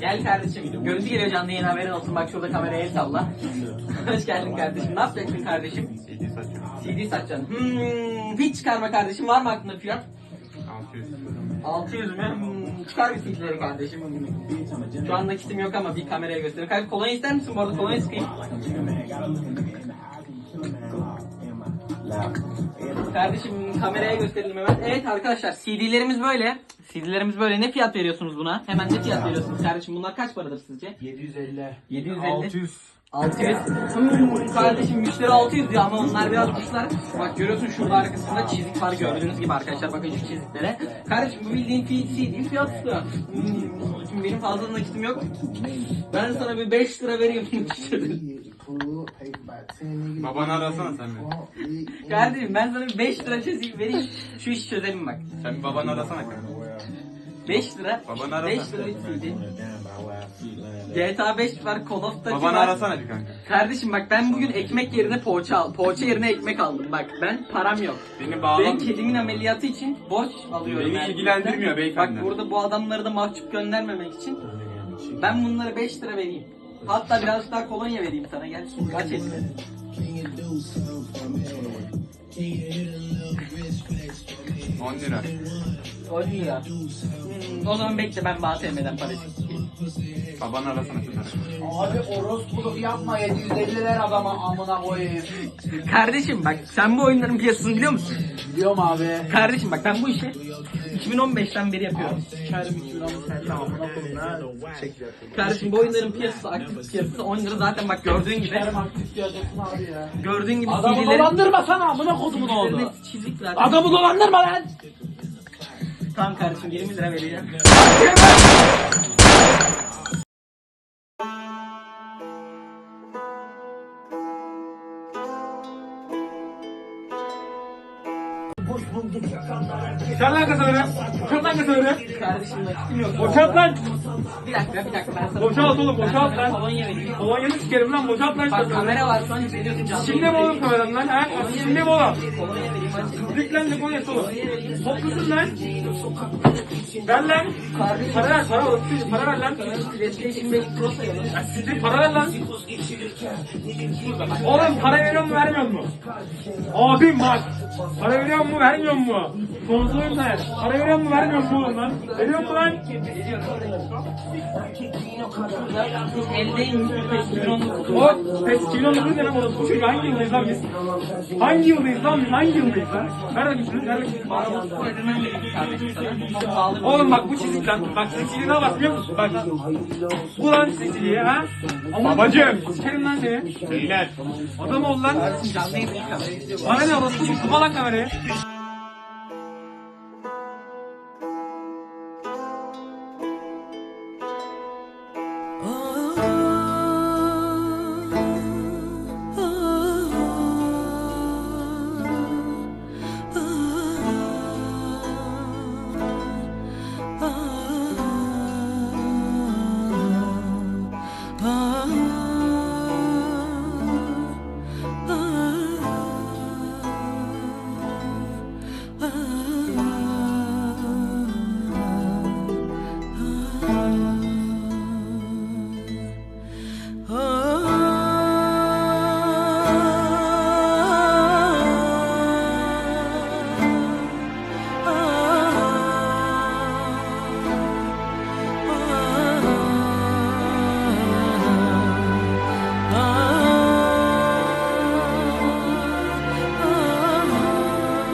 Gel kardeşim. Görüntü geliyor canlı yayın haberin olsun. Bak şurada kameraya el salla. Hoş geldin kardeşim. Ne yapacaksın kardeşim? CD saçıyorum. CD satacaksın. Hmm, hiç çıkarma kardeşim. Var mı aklında fiyat? 600. 600 mü? Hmm, çıkar bir CD'leri kardeşim. Şu anda kitim yok ama bir kameraya göstereyim. Kardeşim kolonya ister misin bu arada? Kolonya sıkayım. Kardeşim kameraya gösterelim hemen. Evet arkadaşlar CD'lerimiz böyle. CD'lerimiz böyle. Ne fiyat veriyorsunuz buna? Hemen ne fiyat veriyorsunuz kardeşim? Bunlar kaç paradır sizce? 750. 750. 600. 600. Hmm, kardeşim müşteri 600 diyor ama onlar biraz kuşlar. Bak görüyorsun şurada arkasında çizik var gördüğünüz gibi arkadaşlar bakın şu çiziklere. Kardeşim bu bildiğin CD fiyat tutuyor. Hmm, benim fazla nakitim yok. Ben sana bir 5 lira vereyim. Babanı arasana sen bir. Kardeşim ben sana bir 5 lira çözeyim vereyim. Şu işi çözelim bak. Sen bir babanı arasana kanka. 5 lira. Babanı arasana. 5 lira CD. GTA 5 var, Call of Duty Babanı var. arasana bir kanka. Kardeşim bak ben bugün ekmek yerine poğaça al. Poğaça yerine ekmek aldım. Bak ben param yok. Beni Benim bağlan. kedimin ameliyatı için borç alıyorum. Beni ilgilendirmiyor beyefendi. Bak burada bu adamları da mahcup göndermemek için ben bunlara 5 lira vereyim. Hatta biraz daha kolonya vereyim sana gel. Kaç etsin? 10 lira. 10 lira. Hmm, o zaman bekle ben BATM'den para çekeyim. Babanı arasana şunları. Abi orospuluk yapma 750 ver adama amına koyayım. Kardeşim bak sen bu oyunların piyasasını biliyor musun? Biliyorum abi. Kardeşim bak ben bu işi 2015'ten beri yapıyorum. Sikerim 2016 amına koyayım ha. Çek Kardeşim bu oyunların piyasası aktif piyasası 10 lira zaten bak gördüğün gibi. Sikerim aktif diyeceksin abi ya. Gördüğün gibi Adamı CD'lerin dolandırma sana amına kodumun hepsi çizik zaten. Adamı dolandırma lan. Tamam kardeşim 20 lira vereceğim. Boşalt lan kasaları. Boşalt lan kasaları. Kardeşim nakitim yok. Boşalt lan. Bir dakika bir dakika ben sana Boşalt oğlum, boşalt lan. Kolonya vereyim. Kolonyanı sikerim lan. Boşalt lan Bak kamera var şu an izleniyorsun canlı. Şimdi mi oğlum kameran lan ha? Şimdi mi oğlum? Kolonya vereyim. Dik lan ne konyası oğlum? Toplusun lan. Ver lan. Para ver para oğlum. Para ver lan. PlayStation 5 Pro sayalım. Ya Siktir para ver lan. Oğlum para veriyor mu vermiyor mu? Abim bak. Para veriyor mu vermiyor mu? Sponsorum sen. Para veriyor mu vermiyor mu oğlum lan? Veriyor mu lan? O PES 2019 ne lan orası? Bu çocuk hangi yıldayız lan biz? Hangi yıldayız lan biz? Hangi yıldayız lan? Ver bakayım şunu, ver bakayım. Oğlum bak bu çizik lan. Bak çizikliğine bak biliyor musun? Bak. Bu lan çizikliği ha? Babacım. Sikerim lan seni. Beyler. Adam ol lan. Bana ne orası? Kafa lan kamerayı.